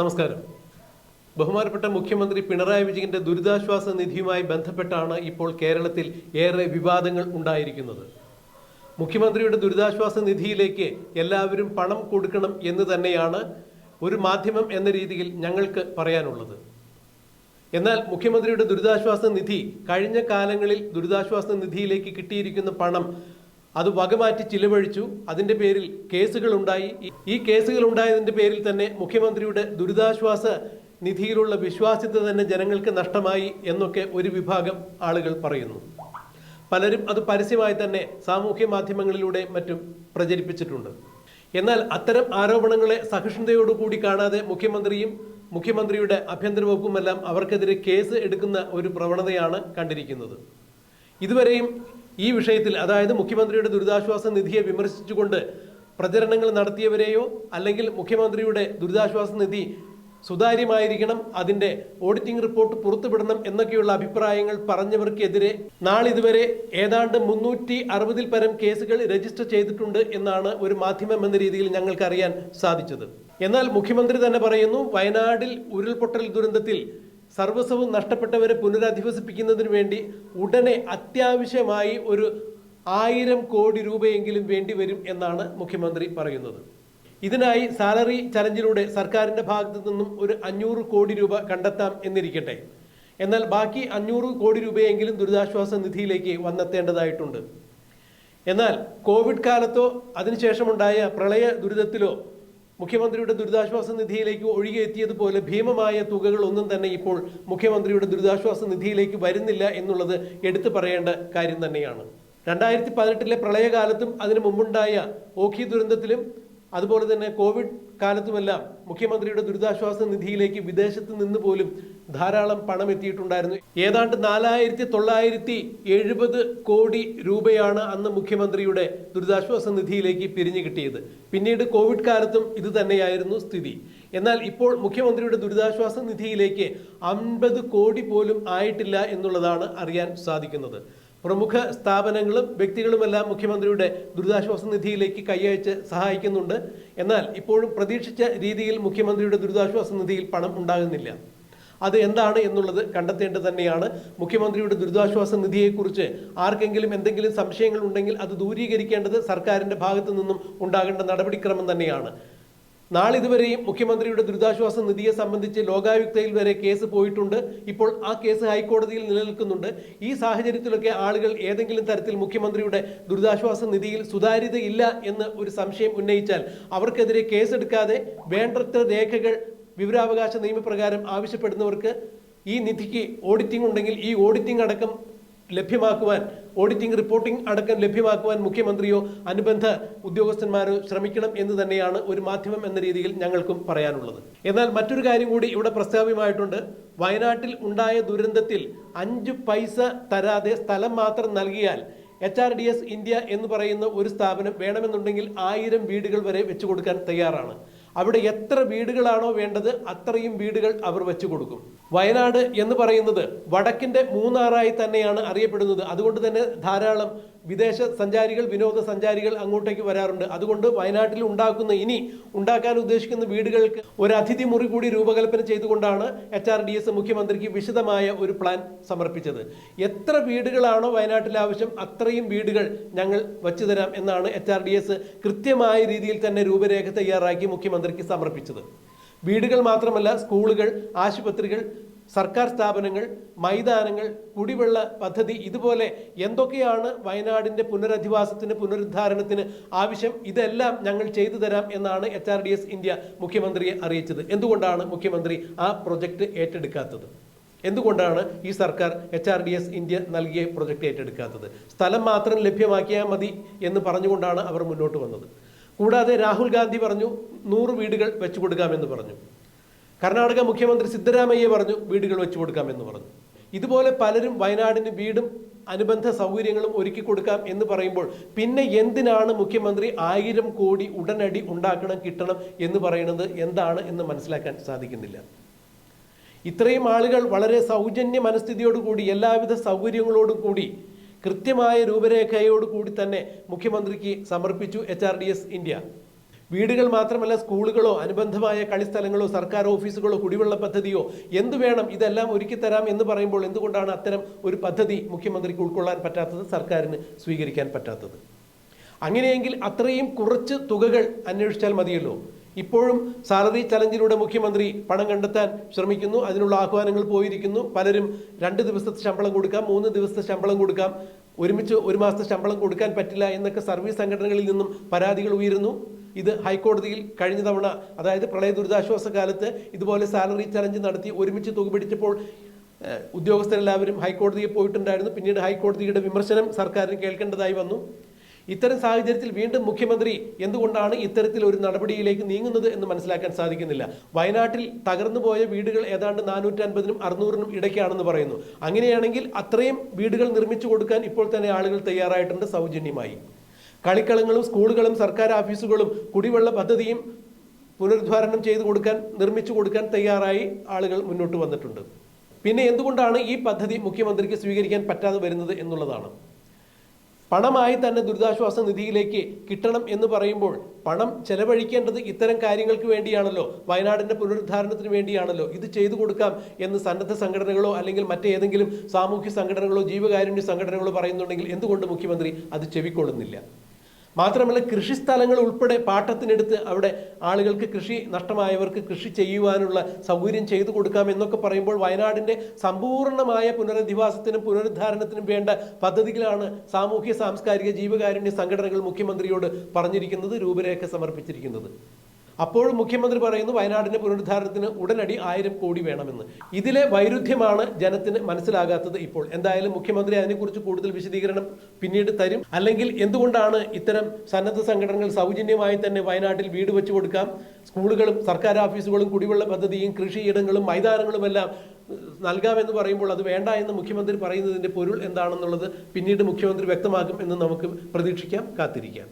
നമസ്കാരം. ബഹുമാനപ്പെട്ട മുഖ്യമന്ത്രി പിണറായി വിജയന്റെ ദുരിതാശ്വാസ നിധിയുമായി ബന്ധപ്പെട്ടാണ് ഇപ്പോൾ കേരളത്തിൽ ഏറെ വിവാദങ്ങൾ ഉണ്ടായിരിക്കുന്നത്. മുഖ്യമന്ത്രിയുടെ ദുരിതാശ്വാസ നിധിയിലേക്ക് എല്ലാവരും പണം കൊടുക്കണം എന്ന് തന്നെയാണ് ഒരു മാധ്യമം എന്ന രീതിയിൽ ഞങ്ങൾക്ക് പറയാനുള്ളത്. എന്നാൽ മുഖ്യമന്ത്രിയുടെ ദുരിതാശ്വാസ നിധി കഴിഞ്ഞ കാലങ്ങളിൽ ദുരിതാശ്വാസ നിധിയിലേക്ക് കിട്ടിയിരിക്കുന്ന പണം അത് വകമാറ്റി ചിലവഴിച്ചു. അതിന്റെ പേരിൽ ഈ- ഈ കേസുകൾ ഉണ്ടായതിന്റെ പേരിൽ തന്നെ മുഖ്യമന്ത്രിയുടെ ദുരിതാശ്വാസ നിധിയിലുള്ള വിശ്വാസ്യത തന്നെ ജനങ്ങൾക്ക് നഷ്ടമായി എന്നൊക്കെ ഒരു വിഭാഗം ആളുകൾ പറയുന്നു. പലരും അത് പരസ്യമായി തന്നെ സാമൂഹ്യ മാധ്യമങ്ങളിലൂടെ മറ്റും പ്രചരിപ്പിച്ചിട്ടുണ്ട്. എന്നാൽ അത്തരം ആരോപണങ്ങളെ സഹിഷ്ണുതയോടുകൂടി കാണാതെ മുഖ്യമന്ത്രിയും മുഖ്യമന്ത്രിയുടെ ആഭ്യന്തര വകുപ്പുമെല്ലാം അവർക്കെതിരെ കേസ് എടുക്കുന്ന ഒരു പ്രവണതയാണ് കണ്ടിരിക്കുന്നത്. ഇതുവരെയും ഈ വിഷയത്തിൽ അതായത് മുഖ്യമന്ത്രിയുടെ ദുരിതാശ്വാസ നിധിയെ വിമർശിച്ചുകൊണ്ട് പ്രചരണങ്ങൾ നടത്തിയവരെയോ അല്ലെങ്കിൽ മുഖ്യമന്ത്രിയുടെ ദുരിതാശ്വാസ നിധി സുതാര്യമായിരിക്കണം അതിന്റെ ഓഡിറ്റിംഗ് റിപ്പോർട്ട് പുറത്തുവിടണം എന്നൊക്കെയുള്ള അഭിപ്രായങ്ങൾ പറഞ്ഞവർക്കെതിരെ നാളിതുവരെ ഏതാണ്ട് മുന്നൂറ്റി അറുപതിൽ പരം കേസുകൾ രജിസ്റ്റർ ചെയ്തിട്ടുണ്ട് എന്നാണ് ഒരു മാധ്യമം എന്ന രീതിയിൽ ഞങ്ങൾക്ക് അറിയാൻ സാധിച്ചത്. എന്നാൽ മുഖ്യമന്ത്രി തന്നെ പറയുന്നു വയനാടിൽ ഉരുൾപൊട്ടൽ ദുരന്തത്തിൽ സർവസ്വവും നഷ്ടപ്പെട്ടവരെ പുനരധിവസിപ്പിക്കുന്നതിന് വേണ്ടി ഉടനെ അത്യാവശ്യമായി ഒരു ആയിരം കോടി രൂപയെങ്കിലും വേണ്ടി വരും എന്നാണ് മുഖ്യമന്ത്രി പറയുന്നത്. ഇതിനായി സാലറി ചലഞ്ചിലൂടെ സർക്കാരിന്റെ ഭാഗത്തു നിന്നും ഒരു അഞ്ഞൂറ് കോടി രൂപ കണ്ടെത്താം എന്നിരിക്കട്ടെ. എന്നാൽ ബാക്കി അഞ്ഞൂറ് കോടി രൂപയെങ്കിലും ദുരിതാശ്വാസ നിധിയിലേക്ക് വന്നെത്തേണ്ടതായിട്ടുണ്ട്. എന്നാൽ കോവിഡ് കാലത്തോ അതിനുശേഷമുണ്ടായ പ്രളയ ദുരിതത്തിലോ മുഖ്യമന്ത്രിയുടെ ദുരിതാശ്വാസ നിധിയിലേക്ക് ഒഴുകിയെത്തിയതുപോലെ ഭീമമായ തുകകൾ ഒന്നും തന്നെ ഇപ്പോൾ മുഖ്യമന്ത്രിയുടെ ദുരിതാശ്വാസ നിധിയിലേക്ക് വരുന്നില്ല എന്നുള്ളത് എടുത്തു പറയേണ്ട കാര്യം തന്നെയാണ്. രണ്ടായിരത്തി പതിനെട്ടിലെ പ്രളയകാലത്തും അതിനു മുമ്പുണ്ടായ ഓഖി ദുരന്തത്തിലും അതുപോലെ തന്നെ കോവിഡ് കാലത്തുമെല്ലാം മുഖ്യമന്ത്രിയുടെ ദുരിതാശ്വാസ നിധിയിലേക്ക് വിദേശത്ത് നിന്ന് പോലും ധാരാളം പണം എത്തിയിട്ടുണ്ടായിരുന്നു. ഏതാണ്ട് നാലായിരത്തി തൊള്ളായിരത്തി എഴുപത് കോടി രൂപയാണ് അന്ന് മുഖ്യമന്ത്രിയുടെ ദുരിതാശ്വാസ നിധിയിലേക്ക് പിരിഞ്ഞു കിട്ടിയത്. പിന്നീട് കോവിഡ് കാലത്തും ഇത് തന്നെയായിരുന്നു സ്ഥിതി. എന്നാൽ ഇപ്പോൾ മുഖ്യമന്ത്രിയുടെ ദുരിതാശ്വാസ നിധിയിലേക്ക് അൻപത് കോടി പോലും ആയിട്ടില്ല എന്നുള്ളതാണ് അറിയാൻ സാധിക്കുന്നത്. പ്രമുഖ സ്ഥാപനങ്ങളും വ്യക്തികളുമെല്ലാം മുഖ്യമന്ത്രിയുടെ ദുരിതാശ്വാസ നിധിയിലേക്ക് കൈയച്ച് സഹായിക്കുന്നുണ്ട്. എന്നാൽ ഇപ്പോഴും പ്രതീക്ഷിച്ച രീതിയിൽ മുഖ്യമന്ത്രിയുടെ ദുരിതാശ്വാസ നിധിയിൽ പണം ഉണ്ടാകുന്നില്ല. അത് എന്താണ് എന്നുള്ളത് കണ്ടെത്തേണ്ടത് തന്നെയാണ്. മുഖ്യമന്ത്രിയുടെ ദുരിതാശ്വാസ നിധിയെക്കുറിച്ച് ആർക്കെങ്കിലും എന്തെങ്കിലും സംശയങ്ങൾ ഉണ്ടെങ്കിൽ അത് ദൂരീകരിക്കേണ്ടത് സർക്കാരിന്റെ ഭാഗത്തു നിന്നും ഉണ്ടാകേണ്ട നടപടിക്രമം തന്നെയാണ്. നാളിതുവരെയും മുഖ്യമന്ത്രിയുടെ ദുരിതാശ്വാസ നിധിയെ സംബന്ധിച്ച് ലോകായുക്തയിൽ വരെ കേസ് പോയിട്ടുണ്ട്. ഇപ്പോൾ ആ കേസ് ഹൈക്കോടതിയിൽ നിലനിൽക്കുന്നുണ്ട്. ഈ സാഹചര്യത്തിലൊക്കെ ആളുകൾ ഏതെങ്കിലും തരത്തിൽ മുഖ്യമന്ത്രിയുടെ ദുരിതാശ്വാസ നിധിയിൽ സുതാര്യതയില്ല എന്ന് ഒരു സംശയം ഉന്നയിച്ചാൽ അവർക്കെതിരെ കേസെടുക്കാതെ വേണ്ടത്ര രേഖകൾ വിവരാവകാശ നിയമപ്രകാരം ആവശ്യപ്പെടുന്നവർക്ക് ഈ നിധിക്ക് ഓഡിറ്റിംഗ് ഉണ്ടെങ്കിൽ ഈ ഓഡിറ്റിംഗ് അടക്കം ലഭ്യമാക്കുവാൻ ഓഡിറ്റിംഗ് റിപ്പോർട്ടിംഗ് അടക്കം ലഭ്യമാക്കുവാൻ മുഖ്യമന്ത്രിയോ അനുബന്ധ ഉദ്യോഗസ്ഥന്മാരോ ശ്രമിക്കണം എന്ന് തന്നെയാണ് ഒരു മാധ്യമം എന്ന രീതിയിൽ ഞങ്ങൾക്കും പറയാനുള്ളത്. എന്നാൽ മറ്റൊരു കാര്യം കൂടി ഇവിടെ പ്രസ്താവ്യമായിട്ടുണ്ട്. വയനാട്ടിൽ ഉണ്ടായ ദുരന്തത്തിൽ അഞ്ച് പൈസ തരാതെ സ്ഥലം മാത്രം നൽകിയാൽ H R D S India എന്ന് പറയുന്ന ഒരു സ്ഥാപനം വേണമെന്നുണ്ടെങ്കിൽ ആയിരം വീടുകൾ വരെ വെച്ചു കൊടുക്കാൻ തയ്യാറാണ്. അവിടെ എത്ര വീടുകളാണോ വേണ്ടത് അത്രയും വീടുകൾ അവർ വെച്ചു കൊടുക്കും. വയനാട് എന്ന് പറയുന്നത് വടക്കിന്റെ മൂന്നാറായി തന്നെയാണ് അറിയപ്പെടുന്നത്. അതുകൊണ്ട് തന്നെ ധാരാളം വിദേശ സഞ്ചാരികൾ വിനോദസഞ്ചാരികൾ അങ്ങോട്ടേക്ക് വരാറുണ്ട്. അതുകൊണ്ട് വയനാട്ടിൽ ഉണ്ടാക്കുന്ന ഇനി ഉണ്ടാക്കാൻ ഉദ്ദേശിക്കുന്ന വീടുകൾക്ക് ഒരു അതിഥി മുറി കൂടി രൂപകൽപ്പന ചെയ്തുകൊണ്ടാണ് എച്ച് ആർ ഡി എസ് മുഖ്യമന്ത്രിക്ക് വിശദമായ ഒരു പ്ലാൻ സമർപ്പിച്ചത്. എത്ര വീടുകളാണോ വയനാട്ടിൽ ആവശ്യം അത്രയും വീടുകൾ ഞങ്ങൾ വച്ചു തരാം എന്നാണ് എച്ച് ആർ ഡി എസ് കൃത്യമായ രീതിയിൽ തന്നെ രൂപരേഖ തയ്യാറാക്കി മുഖ്യമന്ത്രിക്ക് സമർപ്പിച്ചത്. വീടുകൾ മാത്രമല്ല സ്കൂളുകൾ ആശുപത്രികൾ സർക്കാർ സ്ഥാപനങ്ങൾ മൈതാനങ്ങൾ കുടിവെള്ള പദ്ധതി ഇതുപോലെ എന്തൊക്കെയാണ് വയനാടിന്റെ പുനരധിവാസത്തിന് പുനരുദ്ധാരണത്തിന് ആവശ്യം? ഇതെല്ലാം ഞങ്ങൾ ചെയ്തു തരാം എന്നാണ് H R D S India മുഖ്യമന്ത്രിയെ അറിയിച്ചത്. എന്തുകൊണ്ടാണ് മുഖ്യമന്ത്രി ആ പ്രൊജക്ട് ഏറ്റെടുക്കാത്തത്? എന്തുകൊണ്ടാണ് ഈ സർക്കാർ H R D S India നൽകിയ പ്രൊജക്ട് ഏറ്റെടുക്കാത്തത്? സ്ഥലം മാത്രം ലഭ്യമാക്കിയാൽ മതി എന്ന് പറഞ്ഞുകൊണ്ടാണ് അവർ മുന്നോട്ട് വന്നത്. കൂടാതെ രാഹുൽ ഗാന്ധി പറഞ്ഞു നൂറ് വീടുകൾ വെച്ചു കൊടുക്കാമെന്ന് പറഞ്ഞു. കർണാടക മുഖ്യമന്ത്രി സിദ്ധരാമയ്യ പറഞ്ഞു വീടുകൾ വെച്ചു കൊടുക്കാമെന്ന് പറഞ്ഞു. ഇതുപോലെ പലരും വയനാടിന് വീടും അനുബന്ധ സൗകര്യങ്ങളും ഒരുക്കി കൊടുക്കാം എന്ന് പറയുമ്പോൾ പിന്നെ എന്തിനാണ് മുഖ്യമന്ത്രി ആയിരം കോടി ഉടനടി ഉണ്ടാക്കണം കിട്ടണം എന്ന് പറയുന്നത്? എന്താണ് എന്ന് മനസ്സിലാക്കാൻ സാധിക്കുന്നില്ല. ഇത്രയും ആളുകൾ വളരെ സൗജന്യ മനസ്ഥിതിയോടുകൂടി എല്ലാവിധ സൗകര്യങ്ങളോടും കൂടി കൃത്യമായ രൂപരേഖയോടുകൂടി തന്നെ മുഖ്യമന്ത്രിക്ക് സമർപ്പിച്ചു എച്ച് ഇന്ത്യ. വീടുകൾ മാത്രമല്ല സ്കൂളുകളോ അനുബന്ധമായ കളിസ്ഥലങ്ങളോ സർക്കാർ ഓഫീസുകളോ കുടിവെള്ള പദ്ധതിയോ എന്ത് വേണം ഇതെല്ലാം ഒരുക്കി തരാം എന്ന് പറയുമ്പോൾ എന്തുകൊണ്ടാണ് അത്തരം ഒരു പദ്ധതി മുഖ്യമന്ത്രിക്ക് ഉൾക്കൊള്ളാൻ പറ്റാത്തത് സർക്കാരിന് സ്വീകരിക്കാൻ പറ്റാത്തത്? അങ്ങനെയെങ്കിൽ അത്രയും കുറച്ച് തുകകൾ അന്വേഷിച്ചാൽ മതിയല്ലോ. ഇപ്പോഴും സാലറി ചലഞ്ചിലൂടെ മുഖ്യമന്ത്രി പണം കണ്ടെത്താൻ ശ്രമിക്കുന്നു അതിനുള്ള ആഹ്വാനങ്ങൾ പോയിരിക്കുന്നു. പലരും രണ്ട് ദിവസത്തെ ശമ്പളം കൊടുക്കാം മൂന്ന് ദിവസത്തെ ശമ്പളം കൊടുക്കാം. ഒരുമിച്ച് ഒരു മാസത്തെ ശമ്പളം കൊടുക്കാൻ പറ്റില്ല എന്നൊക്കെ സർവീസ് സംഘടനകളിൽ നിന്നും പരാതികൾ ഉയരുന്നു. ഇത് ഹൈക്കോടതിയിൽ കഴിഞ്ഞ തവണ അതായത് പ്രളയ ദുരിതാശ്വാസ കാലത്ത് ഇതുപോലെ സാലറി ചലഞ്ച് നടത്തി ഒരുമിച്ച് തുക പിടിച്ചപ്പോൾ ഉദ്യോഗസ്ഥരെല്ലാവരും ഹൈക്കോടതിയിൽ പോയിട്ടുണ്ടായിരുന്നു. പിന്നീട് ഹൈക്കോടതിയുടെ വിമർശനം സർക്കാരിന് കേൾക്കേണ്ടതായി വന്നു. ഇത്തരം സാഹചര്യത്തിൽ വീണ്ടും മുഖ്യമന്ത്രി എന്തുകൊണ്ടാണ് ഇത്തരത്തിൽ ഒരു നടപടിയിലേക്ക് നീങ്ങുന്നത് എന്ന് മനസ്സിലാക്കാൻ സാധിക്കുന്നില്ല. വയനാട്ടിൽ തകർന്നു പോയ വീടുകൾ ഏതാണ്ട് നാനൂറ്റി അൻപതിനും അറുന്നൂറിനും ഇടയ്ക്കാണെന്ന് പറയുന്നു. അങ്ങനെയാണെങ്കിൽ അത്രയും വീടുകൾ നിർമ്മിച്ചു കൊടുക്കാൻ ഇപ്പോൾ തന്നെ ആളുകൾ തയ്യാറായിട്ടുണ്ട് സൗജന്യമായി. കളിക്കളങ്ങളും സ്കൂളുകളും സർക്കാർ ഓഫീസുകളും കുടിവെള്ള പദ്ധതിയും പുനരുദ്ധാരണം ചെയ്തു കൊടുക്കാൻ നിർമ്മിച്ചു കൊടുക്കാൻ തയ്യാറായി ആളുകൾ മുന്നോട്ട് വന്നിട്ടുണ്ട്. പിന്നെ എന്തുകൊണ്ടാണ് ഈ പദ്ധതി മുഖ്യമന്ത്രിക്ക് സ്വീകരിക്കാൻ പറ്റാതെ വരുന്നത് എന്നുള്ളതാണ്. പണമായി തന്നെ ദുരിതാശ്വാസ നിധിയിലേക്ക് കിട്ടണം എന്ന് പറയുമ്പോൾ പണം ചെലവഴിക്കേണ്ടത് ഇത്തരം കാര്യങ്ങൾക്ക് വേണ്ടിയാണല്ലോ വയനാടിന്റെ പുനരുദ്ധാരണത്തിന് വേണ്ടിയാണല്ലോ ഇത് ചെയ്തു കൊടുക്കാം എന്ന് സന്നദ്ധ സംഘടനകളോ അല്ലെങ്കിൽ മറ്റേതെങ്കിലും സാമൂഹ്യ സംഘടനകളോ ജീവകാരുണ്യ സംഘടനകളോ പറയുന്നുണ്ടെങ്കിൽ എന്തുകൊണ്ട് മുഖ്യമന്ത്രി അത് ചെവിക്കൊള്ളുന്നില്ല? മാത്രമല്ല കൃഷിസ്ഥലങ്ങൾ ഉൾപ്പെടെ പാട്ടത്തിനെടുത്ത് അവിടെ ആളുകൾക്ക് കൃഷി നഷ്ടമായവർക്ക് കൃഷി ചെയ്യുവാനുള്ള സൗകര്യം ചെയ്തു കൊടുക്കാം എന്നൊക്കെ പറയുമ്പോൾ വയനാടിന്റെ സമ്പൂർണമായ പുനരധിവാസത്തിനും പുനരുദ്ധാരണത്തിനും വേണ്ട പദ്ധതികളാണ് സാമൂഹ്യ സാംസ്കാരിക ജീവകാരുണ്യ സംഘടനകൾ മുഖ്യമന്ത്രിയോട് പറഞ്ഞിരിക്കുന്നത് രൂപരേഖ സമർപ്പിച്ചിരിക്കുന്നത്. അപ്പോഴും മുഖ്യമന്ത്രി പറയുന്നു വയനാടിന്റെ പുനരുദ്ധാരണത്തിന് ഉടനടി ആയിരം കോടി വേണമെന്ന്. ഇതിലെ വൈരുദ്ധ്യമാണ് ജനത്തിന് മനസ്സിലാകാത്തത് ഇപ്പോൾ. എന്തായാലും മുഖ്യമന്ത്രി അതിനെക്കുറിച്ച് കൂടുതൽ വിശദീകരണം പിന്നീട് തരും. അല്ലെങ്കിൽ എന്തുകൊണ്ടാണ് ഇത്തരം സന്നദ്ധ സംഘടനകൾ സൗജന്യമായി തന്നെ വയനാട്ടിൽ വീട് വെച്ചു കൊടുക്കാം? സ്കൂളുകളും സർക്കാർ ഓഫീസുകളും കുടിവെള്ള പദ്ധതിയും കൃഷിയിടങ്ങളും മൈതാനങ്ങളുമെല്ലാം നൽകാമെന്ന് പറയുമ്പോൾ അത് വേണ്ട എന്ന് മുഖ്യമന്ത്രി പറയുന്നതിന്റെ പൊരുൾ എന്താണെന്നുള്ളത് പിന്നീട് മുഖ്യമന്ത്രി വ്യക്തമാക്കും എന്ന് നമുക്ക് പ്രതീക്ഷിക്കാം കാത്തിരിക്കാം.